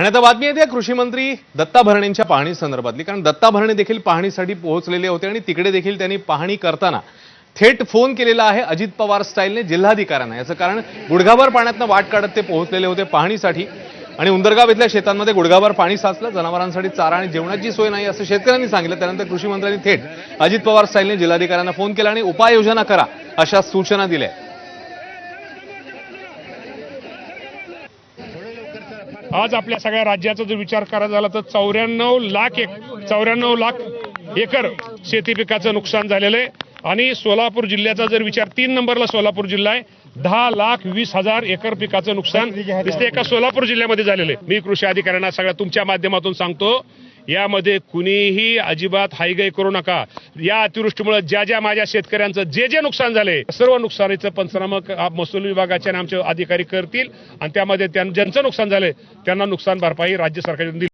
आणि आता बातमी येते कृषी मंत्री दत्ता भरणेंच्या पाहणी संदर्भातली. कारण दत्ता भरणे देखील पाहणीसाठी पोहोचलेले होते आणि तिकडे देखील त्यांनी पाहणी करताना थेट फोन केलेला आहे अजित पवार स्टाईलने जिल्हाधिकाऱ्यांना. याचं कारण गुडघाभर पाण्यातनं वाट काढत ते पोहोचलेले होते पाहणीसाठी. आणि उंदरगाव इथल्या शेतांमध्ये गुडघाभर पाणी साचलं जनावरांसाठी चारा आणि जेवणाची सोय नाही असं शेतकऱ्यांनी सांगितलं. त्यानंतर कृषी मंत्र्यांनी थेट अजित पवार स्टाईलने जिल्हाधिकाऱ्यांना फोन केला आणि उपाययोजना करा अशा सूचना दिल्या. आज आपल्या सगळ्या राज्याचा जर विचार करायचा झाला तर चौऱ्याण्णव लाख एक चौऱ्याण्णव लाख एकर शेती पिकाचं नुकसान झालेलं आहे. आणि सोलापूर जिल्ह्याचा जर विचार तीन नंबरला सोलापूर जिल्हा आहे. दहा लाख वीस हजार एकर पिकाचं नुकसान दिसते एका सोलापूर जिल्ह्यामध्ये झालेलं आहे. मी कृषी अधिकाऱ्यांना सगळ्या तुमच्या माध्यमातून सांगतो यामध्ये कुणीही अजिबात हायगाई करू नका. या अतिवृष्टीमुळे ज्या ज्या माझ्या शेतकऱ्यांचं जे जे नुकसान झाले सर्व नुकसानीचं पंचनामा महसूल विभागाचे आमचे अधिकारी करतील आणि त्यामध्ये ज्यांचं नुकसान झाले त्यांना नुकसान भरपाई राज्य सरकारने दिली.